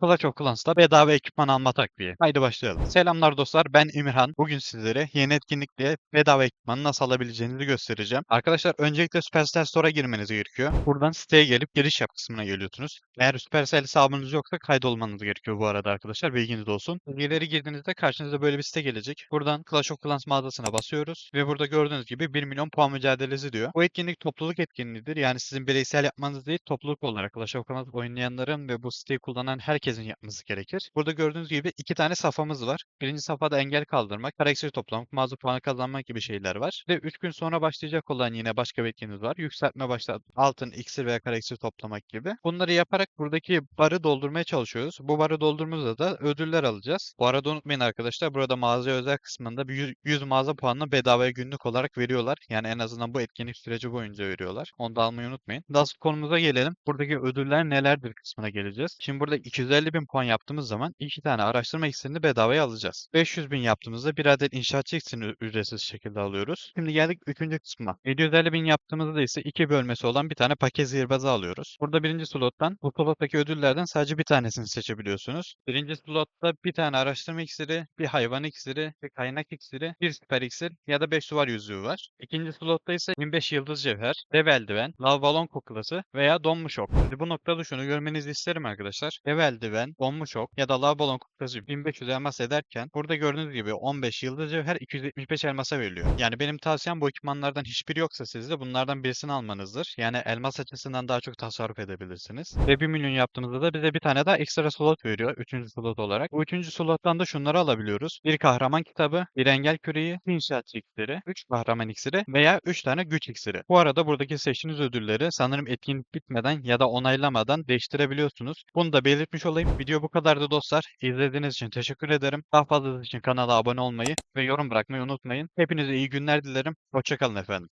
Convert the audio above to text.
Clash of Clans'ta bedava ekipman alma takviye. Haydi başlayalım. Selamlar dostlar ben Emirhan. Bugün sizlere yeni etkinlikle bedava ekipmanı nasıl alabileceğinizi göstereceğim. Arkadaşlar öncelikle Supercell Store'a girmeniz gerekiyor. Buradan siteye gelip giriş yap kısmına geliyorsunuz. Eğer Supercell hesabınız yoksa kaydolmanız gerekiyor bu arada arkadaşlar. Bilginiz olsun. Bilgileri girdiğinizde karşınıza böyle bir site gelecek. Buradan Clash of Clans mağazasına basıyoruz. Ve burada gördüğünüz gibi 1 milyon puan mücadelesi diyor. Bu etkinlik topluluk etkinliğidir. Yani sizin bireysel yapmanız değil topluluk olarak Clash of Clans oynayanların ve bu siteyi kullanan herkesin yapması gerekir. Burada gördüğünüz gibi iki tane safhamız var. Birinci safhada engel kaldırmak, karakter toplamak, mağaza puanı kazanmak gibi şeyler var. Ve 3 gün sonra başlayacak olan yine başka bir etkinliğimiz var. Yükseltme başla altın, iksir veya karakter toplamak gibi. Bunları yaparak buradaki barı doldurmaya çalışıyoruz. Bu barı doldurduğumuzda da ödüller alacağız. Bu arada unutmayın arkadaşlar burada mağaza özel kısmında bir 100, 100 mağaza puanını bedavaya günlük olarak veriyorlar. Yani en azından bu etkinlik süreci boyunca veriyorlar. Onu da almayı unutmayın. Daha sonra konumuza gelelim. Buradaki ödüller nelerdir kısmına geleceğiz. Şimdi burada 250 bin puan yaptığımız zaman iki tane araştırma iksirini bedavaya alacağız. 500 bin yaptığımızda bir adet inşaatçı iksirini ücretsiz şekilde alıyoruz. Şimdi geldik 3. kısma. 750 bin yaptığımızda ise iki bölmesi olan bir tane paket zihirbazı alıyoruz. Burada birinci slottan bu slottaki ödüllerden sadece bir tanesini seçebiliyorsunuz. Birinci slotta bir tane araştırma iksiri, bir hayvan iksiri, bir kaynak iksiri, bir süper iksir ya da 5 duvar yüzüğü var. İkinci slotta ise 25 yıldız cevher, dev eldiven, lav balon kuklası veya donmuş ok. Şimdi bu noktada şunu görmenizi isterim arkadaşlar. Dev eldiven, donmuş ok ya da lav balon kuklası 1500 elmas ederken burada gördüğünüz gibi 15 yıldız cevher 275 elmasa veriliyor. Yani benim tavsiyem bu ekipmanlardan hiçbiri yoksa sizde bunlardan birisini almanızdır. Yani elmas açısından daha çok tasarruf edebilirsiniz. Ve 1 milyon yaptığımızda da bize bir tane daha ekstra slot veriyor. 3. slot olarak. Bu 3. slottan da şunları alabiliyoruz. Bir kahraman kitabı, bir engel küreği, bir inşaatçı iksiri, 3 kahraman iksiri veya 3 tane güç iksiri. Bu arada buradaki seçtiğiniz ödülleri sanırım etkinlik bitmeden ya da onaylamadan değiştirebiliyorsunuz. Bunu da belirtmiş olayım. Video bu kadardı dostlar. İzlediğiniz için teşekkür ederim. Daha fazlası için kanala abone olmayı ve yorum bırakmayı unutmayın. Hepinize iyi günler dilerim. Hoşçakalın efendim.